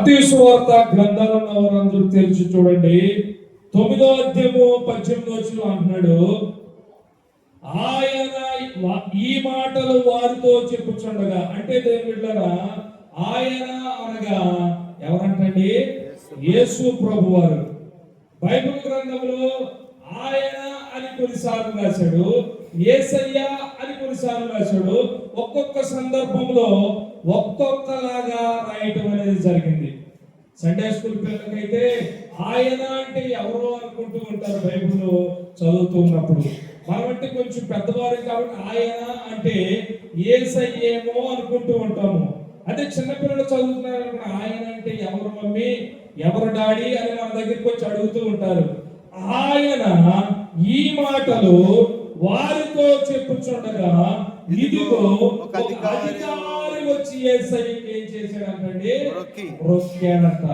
సువార్త గ్రంథాలను వారందరూ తెరిచి చూడండి. తొమ్మిదో అధ్యాయము పద్దెనిమిదో వచ్చిన అంటున్నాడు. ఆయన ఈ మాటలు వారితో చెప్పుచుండగా అంటే బిడ్డలారా ఆయన అనగా ఎవరంటండి? యేసు ప్రభు వారు బైబిల్ గ్రంథంలో ఆయన అని కొన్నిసార్లు రాశాడు ఏసయ్య అని కొన్నిసార్లు రాశాడు. ఒక్కొక్క సందర్భంలో ఒక్కొక్కలాగా రాయటం అనేది జరిగింది. సండే స్కూల్ పిల్లలకైతే ఆయన అంటే ఎవరో అనుకుంటూ ఉంటారు బైబిల్ చదువుతున్నప్పుడు మనమంటే కొంచెం పెద్దవారు కాబట్టి ఆయన అంటే ఏసయ్యేమో అనుకుంటూ ఉంటాము. అదే చిన్నపిల్లలు చదువుతున్నారు ఆయన అంటే ఎవరు మమ్మీ? ఎవరు డాడీ? అని మన దగ్గరికి వచ్చి అడుగుతూ ఉంటారు. ఆయన ఈ మాటలు వారితో చెప్పుచుండగా ఇదిగో ఒక అధికారి వచ్చి ఏసయ్యకి ఏం చేశాడంటే. రొక్కాడంట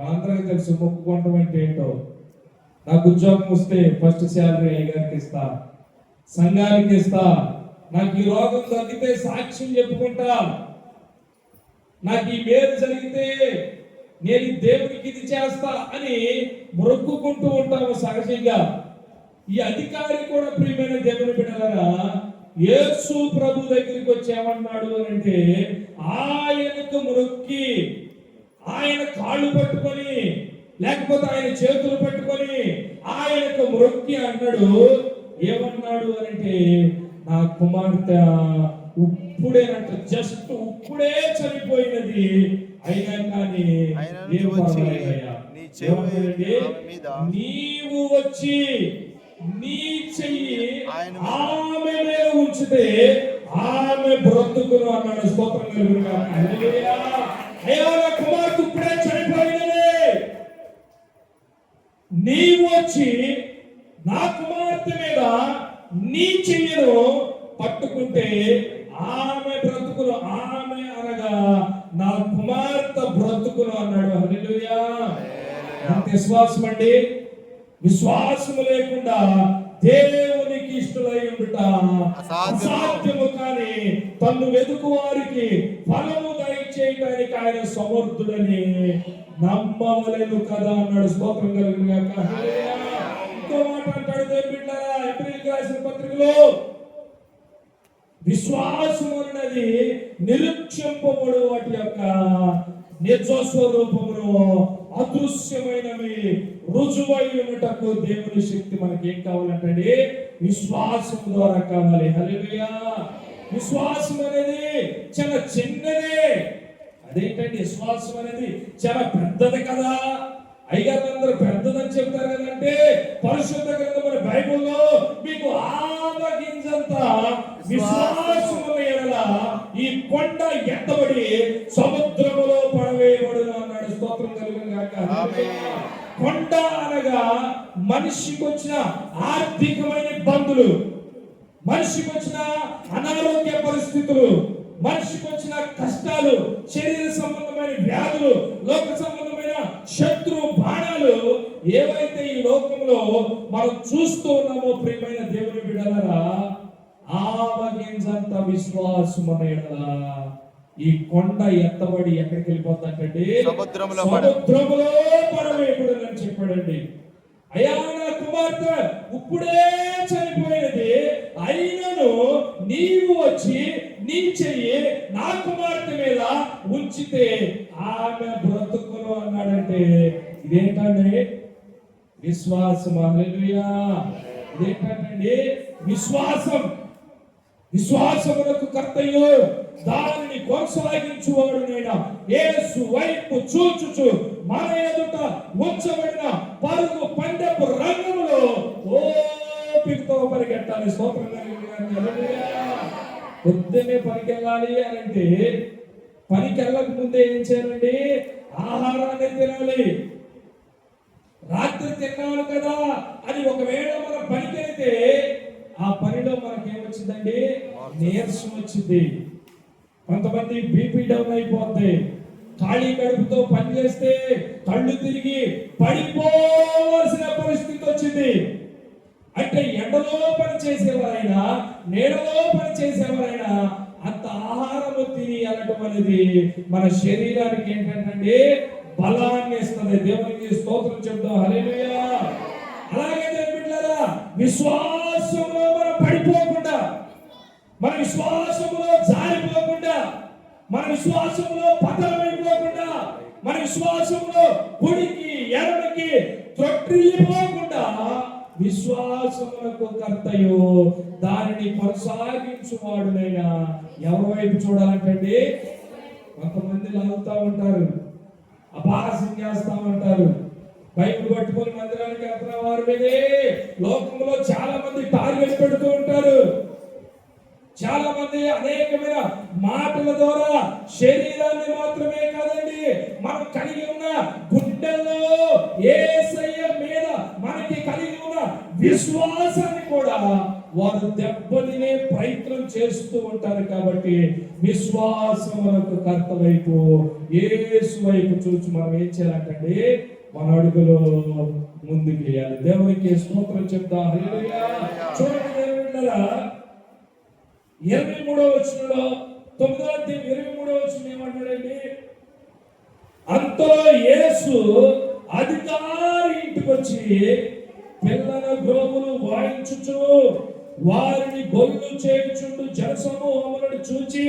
మనందరికీ తెలుసు మొక్కుకోవటం అంటే ఏంటో. నాకు ఉద్యోగం వస్తే ఫస్ట్ శాలరీ అయ్యగారికి ఇస్తా సంఘానికి ఇస్తా నాకు ఈ రోగం తగ్గితే సాక్ష్యం చెప్పుకుంటా. నాకు ఈ మేలు జరిగితే నేను ఈ దేవునికి ఇది చేస్తా అని మొక్కుకుంటూ ఉంటాము సహజంగా. ఈ అధికారి కూడా ప్రియమైన దేవుని బిడ్డలారా యేసు ప్రభు దగ్గరికి వచ్చి ఏమన్నాడు అని అంటే ఆయనకు మొక్కి ఆయన కాళ్ళు పట్టుకొని లేకపోతే ఆయన చేతులు పట్టుకొని ఆయనకు మొక్కి అన్నాడు. ఏమన్నాడు అని అంటే నా కుమార్తె ఉప్పుడేనంట జస్ట్ ఉప్పుడే చనిపోయినది. అయినా కానీ నీవు వచ్చి నీ చెయ్యి ఆమె మీద ఉంచితే ఆమె బ్రతుకును అన్నాడు స్తోత్రం. హల్లెలూయా. అయ్యా నా కుమార్తె ఇప్పుడే చనిపోయినది. నీవు వచ్చి నా కుమార్తె మీద నీ చెయ్యను పట్టుకుంటే ఆమె బ్రతుకులు ఆమె అనగా నా కుమార్తె బ్రతుకులు అన్నాడు. హల్లెలూయా. ఎంత విశ్వాసం అండి విశ్వాసము లేకుండా దేవునికి ఇష్టలై ఉండుట అసాధ్యము. కానీ తన్ను వెతుకు వారికి ఫలము దయచేయటానికి ఆయన సమర్థుడని నమ్మవలేను కదా అన్నాడు స్తోత్రం కలిగిన. ఇంకో మాట అంటాడు దేవుని బిడ్డలారా ఏప్రిల్ రాసిన పత్రికలో విశ్వాసం అన్నది నిరుక్షింపబడు వాటి యొక్క నిజ స్వరూపమును అదృశ్యమైనవి రుజువై ఉన్నటకు దేవుని శక్తి మనకి ఏం కావాలంటే విశ్వాసం ద్వారా కావాలి. హల్లెలూయా. విశ్వాసం అనేది చాలా చిన్నదే. అదేంటండి? విశ్వాసం అనేది చాలా పెద్దది కదా. అయ్యారు అందరూ పెద్దదని చెప్తారు కదంటే పరిశుద్ధ గ్రంథమైన బైబిల్లో మీకు ఆవగింజంత విశ్వాసము ఎడల ఈ కొండ ఎత్తబడి సముద్రములో పడవేయబడును అన్నాడు స్తోత్రం కలుగును గాక ఆమేన్. కొండ అనగా మనిషికి వచ్చిన ఆర్థికమైన ఇబ్బందులు మనిషికి వచ్చిన అనారోగ్య పరిస్థితులు మనిషికి వచ్చిన కష్టాలు శరీర సంబంధమైన వ్యాధులు లోక సంబంధమైన శత్రు బాణాలు ఏవైతే ఈ లోకంలో మనం చూస్తూ ఉన్నామో ప్రియమైన దేవుని బిడ్డలరా ఆవగింజంత విశ్వాసం ఎడల ఈ కొండ ఎత్తబడి ఎక్కడికి పడ- సముద్రములో పడవేయకూడదని చెప్పాడండి. అయ్యా నా కుమార్తె ఇప్పుడే చనిపోయినది. అయినను నీవు వచ్చి నీ చెయ్యి నా కుమార్తె మీద ఉంచితే ఆమె బ్రతుకును అన్నాడంటే ఇదేంటండి? విశ్వాసం. హల్లెలూయా. ఇదేంటండి విశ్వాసం. విశ్వాసమునకు కర్తయ్యో. దానిని కొనసాగించువాడు నేను ఏసు వైపు చూచుచు మన ఎదుట ఉంచబడిన పరుగు పండపు రంగంలో ఓపికతో పరిగెట్టాలి స్తోత్రం కలుగును పొద్దున్నే అని అంటే పనికెళ్ళక ముందే ఏం చేయాలండి? ఆహారాన్ని తినాలి. రాత్రి తిన్నాను కదా అని ఒకవేళ మనం పనికెళ్తే ఆ పనిలో మనకేమొచ్చిందండి నీరసం వచ్చింది. కొంతమంది బీపీ డౌన్ అయిపోద్ది ఖాళీ కడుపుతో పని చేస్తే కళ్ళు తిరిగి పడిపోవలసిన పరిస్థితి వచ్చింది. అంటే ఎండలో పని చేసేవారైనా నీడలో పని చేసేవారైనా అంత ఆహారము తిని వెళ్ళటం అనేది మన శరీరానికి ఏంటంటే బలాన్ని ఇస్తుంది. దేవునికి స్తోత్రం చెప్తాం హల్లెలూయా. అలాగే దేవుని విశ్వాసంలో మనం పడిపోకుండా మన విశ్వాసంలో మన విశ్వాసంలో పతనమైపోకుండా మన విశ్వాసంలో గుడికి ఎడమకి త్రొట్టిల్లిపోకుండా విశ్వాసమునకు కర్తయో దానిని కొనసాగించువాడునైనా ఎవరి వైపు చూడాలంటండి కొంతమంది లాగుతా ఉంటారు అపారసం చేస్తా ఉంటారు. బైబిల్ పట్టుకొని మందిరానికి వెళ్తున్న వారి మీదే లోకంలో చాలా మంది టార్గెట్ పెడుతూ ఉంటారు. మంది అనేకమైన మాటల ద్వారా శరీరాన్ని మాత్రమే కాదండి మనం కలిగి ఉన్న గుండెల్లో ఏసయ్య మీద మనకి కలిగి ఉన్న విశ్వాసాన్ని కూడా వారు దెబ్బతినే ప్రయత్నం చేస్తూ ఉంటారు కాబట్టి విశ్వాసములకు కర్త వైపు ఏసు వైపు చూసి మనం ఏం చేయాలంటే మన అడుగులో ముందుకు వేయాలి. దేవునికి స్తోత్రం చెప్తా చూడండి దేవుని ఇరవై మూడో వచనంలో తొమ్మిదో అధ్యాయం ఇరవై మూడో వచనం ఏమంటాడండి అంతలో యేసు అధికారి ఇంటికి వచ్చి పిల్లల గ్రోములు వాయించుచు వారిని గొల్లు చేయుచుండు జనసమూహములను చూచి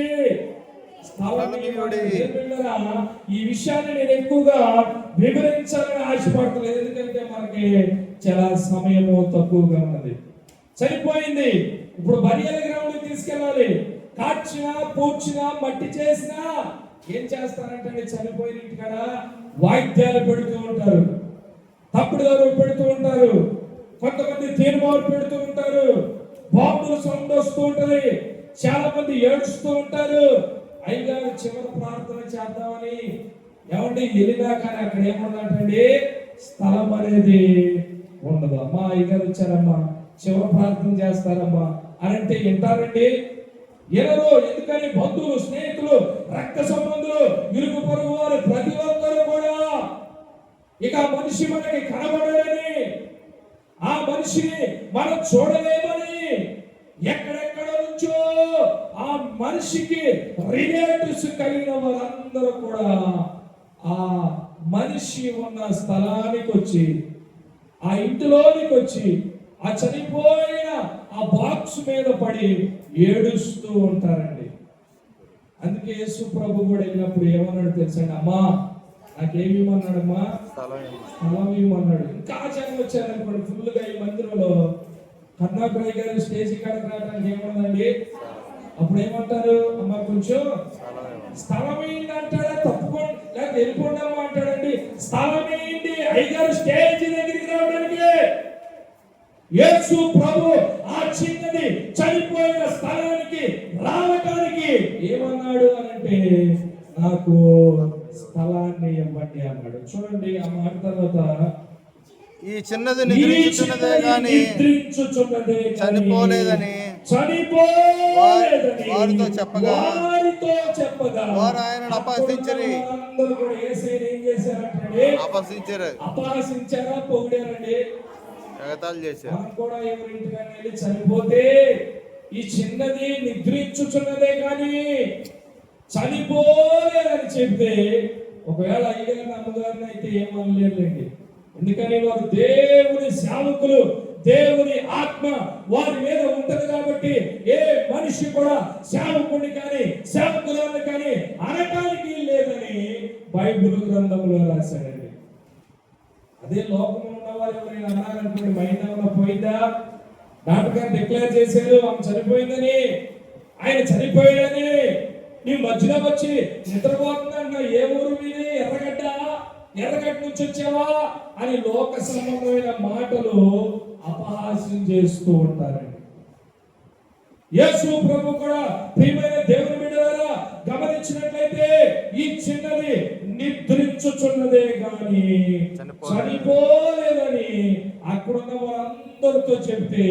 ఈ విషయాన్ని నేను ఎక్కువగా వివరించాలని ఆశపడతలేదు. ఎందుకంటే మనకి చాలా సమయము తక్కువగా ఉన్నది. చనిపోయింది. ఇప్పుడు బరియల గ్రౌండ్ తీసుకెళ్ళాలి. కాచినా పూడ్చినా మట్టి చేసినా ఏం చేస్తారంటే చనిపోయిన ఇంటికాడ వాయిద్యాలు పెడుతూ ఉంటారు. తప్పుడు పెడుతూ ఉంటారు. కొంతమంది తీర్మాలు పెడుతూ ఉంటారు. బాంబులు సౌండ్ వస్తూ ఉంటది. చాలా మంది ఏడుస్తూ ఉంటారు. అయ్యగారు చివరి ప్రార్థన చేద్దామని. ఏమండి వెళ్ళినా కానీ అక్కడ ఏముందంటండి? స్థలం అనేది ఉండదు. అమ్మా అయ్యగారు వచ్చారమ్మా. శివ ప్రార్థన చేస్తారమ్మా. అని అంటే వింటారండి. ఎనరు ఎందుకని బంధువులు స్నేహితులు రక్త సంబంధులు ఇరుగు పొరుగు వారు ప్రతి ఒక్కరు కూడా ఇక ఆ మనిషి మనకి కనబడలేని ఆ మనిషిని మనం చూడలేమని ఎక్కడెక్కడ నుంచో ఆ మనిషికి రిలేటివ్స్ కలిగిన వారందరూ కూడా ఆ మనిషి ఉన్న స్థలానికి వచ్చి ఆ ఇంటిలోనికి వచ్చి ఆ చనిపోయిన ఆ బాక్స్ మీద పడి ఏడుస్తూ ఉంటారండి. అందుకే యేసు ప్రభు కూడా వెళ్ళినప్పుడు ఏమన్నాడు తెలుసండి అమ్మా నాకేమి ఇమ్మన్నాడమ్మా స్థలం ఇవ్వమన్నాడు. ఇంకా జనం వచ్చారనుకోండి ఫుల్గా ఈ మందిరంలో కర్ణాకరయ్య గారు స్టేజ్ కాడకు రావడానికి ఏమన్నదండి అప్పుడు ఏమంటారు? అమ్మ కొంచెం స్థలం ఏంటి అంటాడా? తప్పుకోండి. లేక వెళ్ళిపోండమ్మా అంటాడండి. స్థలం ఏంటి అయ్యగారు స్టేజ్ దగ్గరికి యేసు ప్రభు ఆ చిన్నది చనిపోయిన స్థలానికి రావటానికి ఏమన్నాడు అని అంటే నాకు స్థలాన్ని ఇవ్వండి అన్నాడు. చూడండి ఆ మాట తర్వాత. ఈ చిన్నది ఈ నిద్రించుతున్నదే చిన్నది గాని చనిపోలేదని చనిపోలేదని వారితో చెప్పగా వారితో చెప్పగా వారు ఆయనను అపహసించిరి. అందరూ కూడా యేసయ్యను ఏం చేశారంటే అపహసించారు. అపహసించారా పొగిడారండి ఎగతాళి చేశారు. కూడా ఎవరింటికైనా వెళ్ళి చనిపోతే ఈ చిన్నది నిద్రించుచున్నదే కానీ చనిపోలేదని చెప్తే ఒకవేళ అయ్యగారు అమ్మగారిని అయితే ఏమనలేదండి ఎందుకని వారు దేవుని సేవకులు దేవుని ఆత్మ వారి మీద ఉంటది కాబట్టి ఏ మనిషి కూడా సేవకుడిని కానీ సేవకులను కానీ అనటానికి లేదని బైబిల్ గ్రంథంలో రాశాడండి. అదే లోకం ఉన్న ఎవరైనా అన్నారనుకోండి మైండ్ ఏమైనా పోయిందా డాక్టర్ గారు డిక్లేర్ చేశారు ఆమె చనిపోయిందని. ఆయన చనిపోయాడని. నీ మధ్యలో వచ్చి నిద్రపోతుందంట ఏ ఊరు మీది? ఎర్రగడ్డ? ఎర్రగడ్డ నుంచి వచ్చావా? అని లోక సంబంధమైన మాటలు అపహాస్యం చేస్తూ ఉంటారండి. యేసు ప్రభు కూడా ప్రియమైన దేవుని బిడ్డలారా గమనించినట్లయితే ఈ చిన్నది నిద్రించుచున్నదే గాని చనిపోలేదు. చనిపోలేదని అక్కడున్న వారందరితో చెప్తే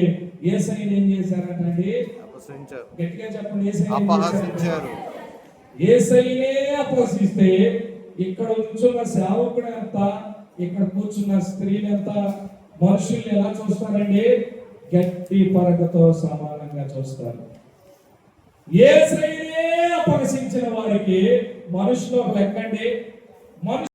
ఏసైని ఏం చేశారంటండి? అపహసించారు. గట్టిగా చెప్పండి ఏసైని అపహసించారు. అపహసిస్తే ఇక్కడ కూర్చున్న సేవకుడు ఎంత? ఇక్కడ కూర్చున్న స్త్రీలు ఎంత? మనుషుల్ని ఎలా చూస్తారండి? గట్టి పరకతో సమానంగా చూస్తారు. ఏసైనే అపహసించిన వారికి మనుషులు ఒక లెక్కండి. మనుషులు